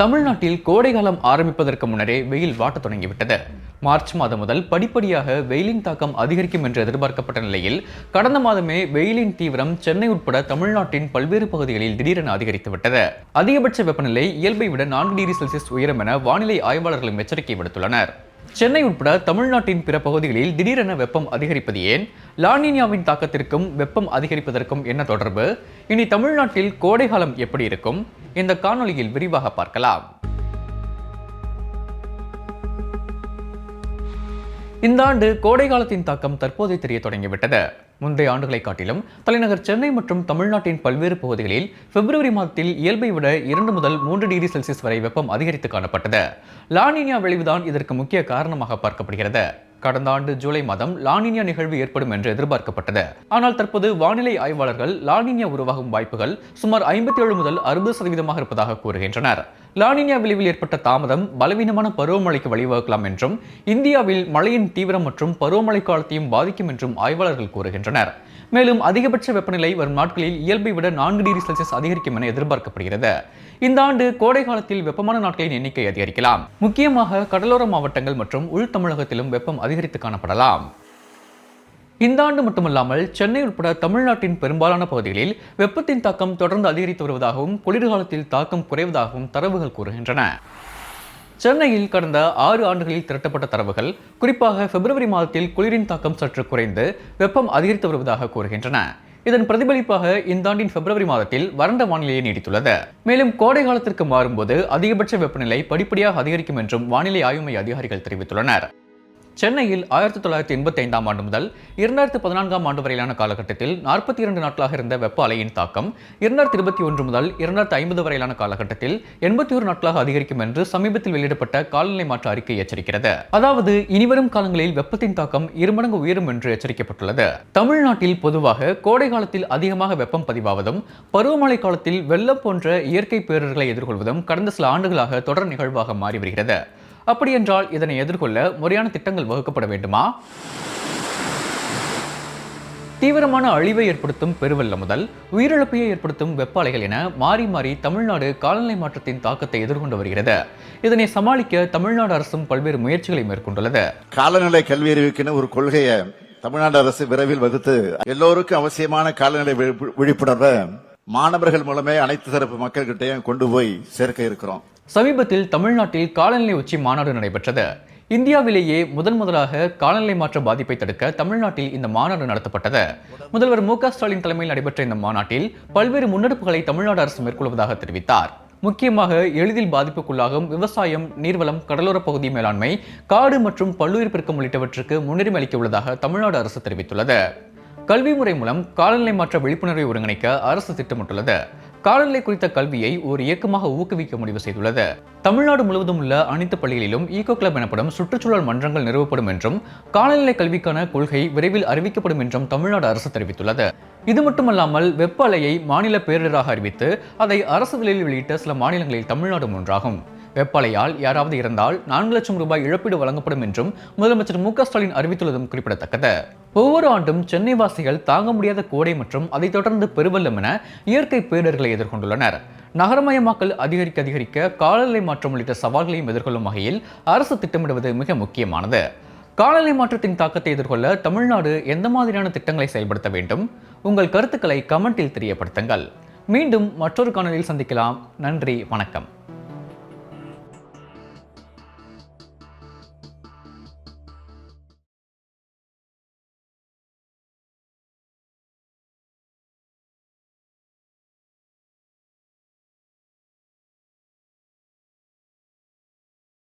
தமிழ்நாட்டில் கோடைகாலம் ஆரம்பிப்பதற்கு முன்னரே வெயில் வாட்டத் தொடங்கிவிட்டது. மார்ச் மாதம் முதல் படிப்படியாக வெயிலின் தாக்கம் அதிகரிக்கும் என்று எதிர்பார்க்கப்பட்ட நிலையில் கடந்த மாதமே வெயிலின் தீவிரம் சென்னை உட்பட தமிழ்நாட்டின் பல்வேறு பகுதிகளில் திடீரென அதிகரித்துவிட்டது அதிகபட்ச வெப்பநிலை இயல்பை விட நான்கு டிகிரி செல்சியஸ் உயரும் என வானிலை ஆய்வாளர்களும் எச்சரிக்கை விடுத்துள்ளனர். சென்னை உட்பட தமிழ்நாட்டின் பிற பகுதிகளில் திடீரென வெப்பம் அதிகரிப்பது ஏன்? லானினியாவின் தாக்கத்திற்கும் வெப்பம் அதிகரிப்பதற்கும் என்ன தொடர்பு? இனி தமிழ்நாட்டில் கோடைகாலம் எப்படி இருக்கும்? இந்த காணொளியில் விரிவாக பார்க்கலாம். இந்த ஆண்டு கோடை காலத்தின் தாக்கம் தற்போதே தெரிய தொடங்கிவிட்டது. முந்தைய ஆண்டுகளை காட்டிலும் தலைநகர் சென்னை மற்றும் தமிழ்நாட்டின் பல்வேறு பகுதிகளில் பிப்ரவரி மாதத்தில் இயல்பை விட இரண்டு முதல் மூன்று டிகிரி செல்சியஸ் வரை வெப்பம் அதிகரித்து காணப்பட்டது. லானினியா விளைவுதான் இதற்கு முக்கிய காரணமாக பார்க்கப்படுகிறது. கடந்த ஆண்டு ஜூலை மாதம் லானினியா நிகழ்வு ஏற்படும் என்று எதிர்பார்க்கப்பட்டது. ஆனால் தற்போது வானிலை ஆய்வாளர்கள் லானினியா உருவாகும் வாய்ப்புகள் சுமார் ஐம்பத்தி ஏழு முதல் அறுபது சதவீதமாக இருப்பதாக கூறுகின்றனர். லானினியா விளைவில் ஏற்பட்ட தாமதம் பலவீனமான பருவமழைக்கு வழிவகுக்கலாம் என்றும் இந்தியாவில் மழையின் தீவிரம் மற்றும் பருவமழை காலத்தையும் பாதிக்கும் என்றும் ஆய்வாளர்கள் கூறுகின்றனர். மேலும் அதிகபட்ச வெப்பநிலை வரும் நாட்களில் இயல்பை விட நான்கு டிகிரி செல்சியஸ் அதிகரிக்கும் என எதிர்பார்க்கப்படுகிறது. இந்த ஆண்டு கோடை காலத்தில் வெப்பமான நாட்களின் எண்ணிக்கை அதிகரிக்கலாம். முக்கியமாக கடலோர மாவட்டங்கள் மற்றும் உள் தமிழகத்திலும் வெப்பம் அதிகரித்து காணப்படலாம். இந்த ஆண்டு மட்டுமல்லாமல் சென்னை உட்பட தமிழ்நாட்டின் பெரும்பாலான பகுதிகளில் வெப்பத்தின் தாக்கம் தொடர்ந்து அதிகரித்து வருவதாகவும் குளிர்காலத்தில் தாக்கம் குறைவதாகவும் தரவுகள் கூறுகின்றன. சென்னையில் கடந்த ஆறு ஆண்டுகளில் திரட்டப்பட்ட தரவுகள் குறிப்பாக பிப்ரவரி மாதத்தில் குளிரின் தாக்கம் சற்று குறைந்து வெப்பம் அதிகரித்து வருவதாக கூறுகின்றன. இதன் பிரதிபலிப்பாக இந்த ஆண்டின் பிப்ரவரி மாதத்தில் வறண்ட வானிலையை நீடித்துள்ளது. மேலும் கோடை காலத்திற்கு மாறும்போது அதிகபட்ச வெப்பநிலை படிப்படியாக அதிகரிக்கும் என்றும் வானிலை ஆய்வு மைய அதிகாரிகள் தெரிவித்துள்ளனர். சென்னையில் ஆயிரத்தி தொள்ளாயிரத்தி எண்பத்தி ஐந்தாம் ஆண்டு முதல் இரண்டாயிரத்தி பதினான்காம் ஆண்டு வரையிலான காலகட்டத்தில் நாற்பத்தி இரண்டு நாட்களாக இருந்த வெப்ப அலையின் தாக்கம் இரண்டாயிரத்தி இருபத்தி ஒன்று முதல் இரண்டாயிரத்தி ஐம்பது வரையிலான காலகட்டத்தில் எண்பத்தி ஒரு நாட்களாக அதிகரிக்கும் என்று சமீபத்தில் வெளியிடப்பட்ட காலநிலை மாற்ற அறிக்கை எச்சரிக்கிறது. அதாவது இனிவரும் காலங்களில் வெப்பத்தின் தாக்கம் இருமடங்கு உயரும் என்று எச்சரிக்கப்பட்டுள்ளது. தமிழ்நாட்டில் பொதுவாக கோடை காலத்தில் அதிகமாக வெப்பம் பதிவாவதும் பருவமழை காலத்தில் வெள்ளம் போன்ற இயற்கை பேரிடர்களை எதிர்கொள்வதும் கடந்த சில ஆண்டுகளாக தொடர் நிகழ்வாக மாறி வருகிறது. அப்படியென்றால் இதனை எதிர்கொள்ள முறையான திட்டங்கள் வகுக்கப்பட வேண்டுமா? தீவிரமான அழிவை ஏற்படுத்தும் பெருவெள்ளம் முதல் உயிரிழப்பையை ஏற்படுத்தும் வெப்ப அலைகள் என மாறி மாறி தமிழ்நாடு காலநிலை மாற்றத்தின் தாக்கத்தை எதிர்கொண்டு வருகிறது. இதனை சமாளிக்க தமிழ்நாடு அரசும் பல்வேறு முயற்சிகளை மேற்கொண்டுள்ளது. காலநிலை கல்வி அறிவிக்கின ஒரு கொள்கையை தமிழ்நாடு அரசு விரைவில் வகுத்து எல்லோருக்கும் அவசியமான காலநிலை விழிப்பு- விழிப்புணர்வை மாணவர்கள் மூலமே அனைத்து தரப்பு மக்கள்கிட்டையும் கொண்டு போய் சேர்க்க இருக்கிறோம். சமீபத்தில் தமிழ்நாட்டில் காலநிலை உச்சி மாநாடு நடைபெற்றது. இந்தியாவிலேயே முதன் முதலாக காலநிலை மாற்ற பாதிப்பை தடுக்க தமிழ்நாட்டில் இந்த மாநாடு நடத்தப்பட்டது. முதல்வர் மு ஸ்டாலின் தலைமையில் நடைபெற்ற இந்த மாநாட்டில் பல்வேறு முன்னெடுப்புகளை தமிழ்நாடு அரசு மேற்கொள்வதாக தெரிவித்தார். முக்கியமாக எளிதில் பாதிப்புக்குள்ளாகும் விவசாயம் நீர்வளம் கடலோர பகுதி மேலாண்மை காடு மற்றும் பல்லுயிர் பெருக்கம் உள்ளிட்டவற்றுக்கு முன்னுரிமை அளிக்க உள்ளதாக தமிழ்நாடு அரசு தெரிவித்துள்ளது. கல்வி முறை மூலம் காலநிலை மாற்ற விழிப்புணர்வை ஒருங்கிணைக்க அரசு திட்டமிட்டுள்ளது. காலநிலை குறித்த கல்வியை ஒரு இயக்கமாக ஊக்குவிக்க முடிவு செய்துள்ளது. தமிழ்நாடு முழுவதும் உள்ள அனைத்து பள்ளிகளிலும் ஈகோ கிளப் எனப்படும் சுற்றுச்சூழல் மன்றங்கள் நிறுவப்படும் என்றும் காலநிலை கல்விக்கான கொள்கை விரைவில் அறிவிக்கப்படும் என்றும் தமிழ்நாடு அரசு தெரிவித்துள்ளது. இது மட்டுமல்லாமல் வெப்ப அலையை மாநில பேரிடராக அறிவித்து அதை அரசு விலையில் வெளியிட்ட சில மாநிலங்களில் தமிழ்நாடு ஒன்றாகும் வெப்பலையால் யாராவது இறந்தால் நான்கு லட்சம் ரூபாய் இழப்பீடு வழங்கப்படும் என்றும் முதலமைச்சர் மு ஸ்டாலின் அறிவித்துள்ளதும் குறிப்பிடத்தக்கது. ஒவ்வொரு ஆண்டும் சென்னை வாசிகள் தாங்க முடியாத கோடை மற்றும் அதைத் தொடர்ந்து பெருவெள்ளம் என இயற்கை பேரிடர்களை எதிர்கொண்டுள்ளனர். நகரமயமாக்கல் அதிகரிக்க அதிகரிக்க காலநிலை மாற்றம் உள்ளிட்ட சவால்களையும் எதிர்கொள்ளும் வகையில் அரசு திட்டமிடுவது மிக முக்கியமானது. காலநிலை மாற்றத்தின் தாக்கத்தை எதிர்கொள்ள தமிழ்நாடு எந்த மாதிரியான திட்டங்களை செயல்படுத்த வேண்டும்? உங்கள் கருத்துக்களை கமெண்டில் தெரியப்படுத்துங்கள். மீண்டும் மற்றொரு காணொலியில் சந்திக்கலாம். நன்றி வணக்கம்.